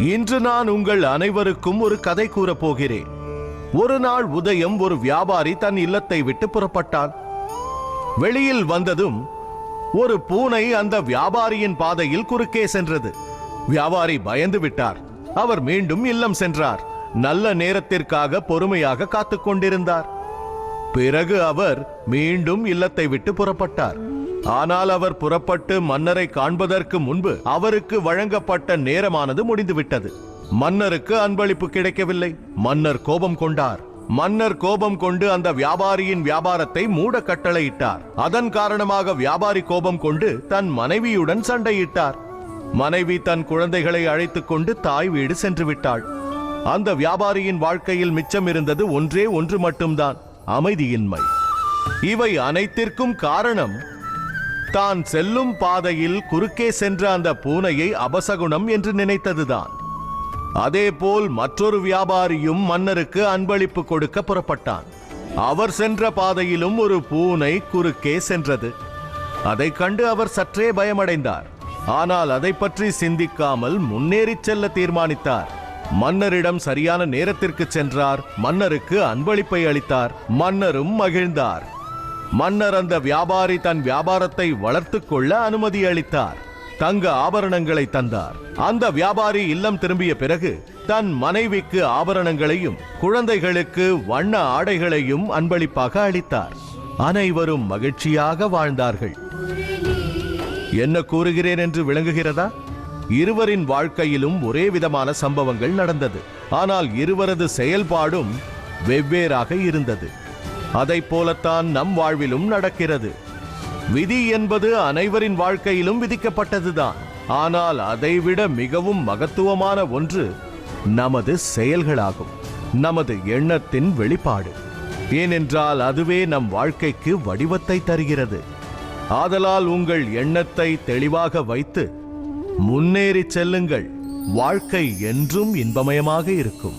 இன்று நான் உங்கள் அனைவருக்கும் ஒரு கதை கூறப் போகிறேன். ஒரு நாள் உதயம் ஒரு வியாபாரி தன் இல்லத்தை விட்டு புறப்பட்டான். வெளியில் வந்ததும் ஒரு பூனை அந்த வியாபாரியின் பாதையில் குறுக்கே சென்றது. வியாபாரி பயந்து விட்டார். அவர் மீண்டும் இல்லம் சென்றார். நல்ல நேரத்திற்காக பொறுமையாக காத்துக் கொண்டிருந்தார். பிறகு அவர் மீண்டும் இல்லத்தை விட்டு புறப்பட்டார். ஆனால் அவர் புறப்பட்டு மன்னரை காண்பதற்கு முன்பு அவருக்கு வழங்கப்பட்ட நேரமானது முடிந்துவிட்டது. மன்னருக்கு அன்பளிப்பு கிடைக்கவில்லை. மன்னர் கோபம் கொண்டார். மன்னர் கோபம் கொண்டு அந்த வியாபாரியின் வியாபாரத்தை மூட கட்டளையிட்டார். அதன் காரணமாக வியாபாரி கோபம் கொண்டு தன் மனைவியுடன் சண்டையிட்டார். மனைவி தன் குழந்தைகளை அழைத்துக் கொண்டு தாய் வீடு சென்று விட்டாள் அந்த வியாபாரியின் வாழ்க்கையில் மிச்சம் இருந்தது ஒன்றே ஒன்று மட்டும்தான். அமைதியின்மை. இவை அனைத்திற்கும் காரணம் தான் செல்லும் பாதையில் குறுக்கே சென்ற அந்த பூனையை அபசகுணம் என்று நினைத்ததுதான். அதேபோல் மற்றொரு வியாபாரியும் மன்னருக்கு அன்பளிப்பு கொடுக்க புறப்பட்டான். அவர் சென்ற பாதையிலும் ஒரு பூனை குறுக்கே சென்றது. அதைக் கண்டு அவர் சற்றே பயமடைந்தார். ஆனால் அதை பற்றி சிந்திக்காமல் முன்னேறிச் செல்ல தீர்மானித்தார். மன்னரிடம் சரியான நேரத்திற்கு சென்றார். மன்னருக்கு அன்பளிப்பை அளித்தார். மன்னரும் மகிழ்ந்தார். மன்னர் அந்த வியாபாரி தன் வியாபாரத்தை வளர்த்துக் கொள்ள அனுமதி அளித்தார். தங்க ஆபரணங்களை தந்தார். அந்த வியாபாரி இல்லம் திரும்பிய பிறகு தன் மனைவிக்கு ஆபரணங்களையும் குழந்தைகளுக்கு வண்ண ஆடைகளையும் அன்பளிப்பாக அளித்தார். அனைவரும் மகிழ்ச்சியாக வாழ்ந்தார்கள். என்ன கூறுகிறேன் என்று விளங்குகிறதா? இருவரின் வாழ்க்கையிலும் ஒரே விதமான சம்பவங்கள் நடந்தது. ஆனால் இருவரது செயல்பாடும் வெவ்வேறாக இருந்தது. அதைப் போலத்தான் நம் வாழ்விலும் நடக்கிறது. விதி என்பது அனைவரின் வாழ்க்கையிலும் விதிக்கப்பட்டதுதான். ஆனால் அதைவிட மிகவும் மகத்துவமான ஒன்று நமது செயல்களாகும். நமது எண்ணத்தின் வெளிப்பாடு. ஏனென்றால் அதுவே நம் வாழ்க்கைக்கு வடிவத்தை தருகிறது. ஆதலால் உங்கள் எண்ணத்தை தெளிவாக வைத்து முன்னேறிச் செல்லுங்கள். வாழ்க்கை என்றும் இன்பமயமாக இருக்கும்.